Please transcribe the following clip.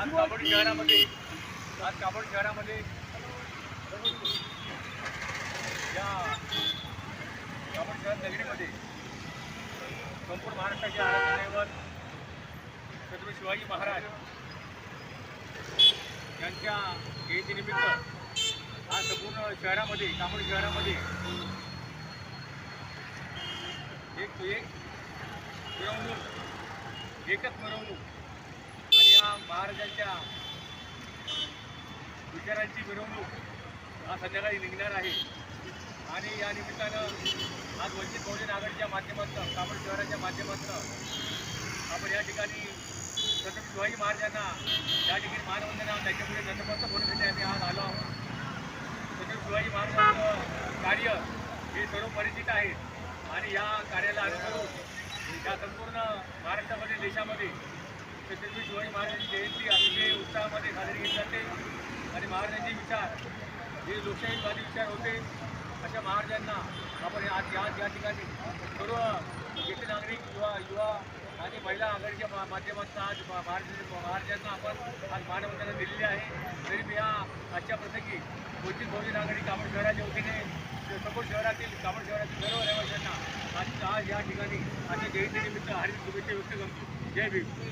शहरामध्ये आज काबड शहरामध्ये या काबड शहर नगरीमध्ये संपूर्ण महाराष्ट्राच्या आराध्य छत्रपती शिवाजी महाराज यांच्या जयंतीनिमित्त आज संपूर्ण शहरामध्ये काबड शहरामध्ये एक एक मिरवणूक एकच मिरवणूक या महाराजांच्या विचारांची मिरवणूक आज संध्याकाळी निघणार आहे. आणि या निमित्तानं आज वंचित बहुजन आघाडीच्या माध्यमातून कापड शहराच्या माध्यमातून आपण या ठिकाणी छत्रपती शिवाजी महाराजांना या ठिकाणी मानवंदना त्याच्यामुळे नतमस्तक होण्यासाठी आम्ही आज आलो आहोत. छत्रपती शिवाजी महाराजांचं कार्य हे सर्व परिचित आहे. आणि या कार्याला अनुसरून या संपूर्ण महाराष्ट्रामध्ये देशामध्ये छत्रपती शिवाजी महाराजांची जयंती अतिशय उत्साहामध्ये साजरी केली जाते. आणि महाराजांचे विचार जे लोकशाहीवादी विचार होते अशा महाराजांना आपण आज या या ठिकाणी सर्व ज्येष्ठ नागरिक युवा युवा आणि महिला आघाडीच्या मा- माध्यमातून आज महाराज महाराजांना आपण आज मानवंदना दिलेली आहे. तरी मी या आजच्या प्रसंगी वंचित बहुजन आघाडी कामड शहराच्या वतीने सपोर्ट शहरातील कामड शहरातील सर्व रहिवाशांना आज आज या ठिकाणी आजच्या जयंतीनिमित्त हार्दिक शुभेच्छा व्यक्त करतो. जय भीम.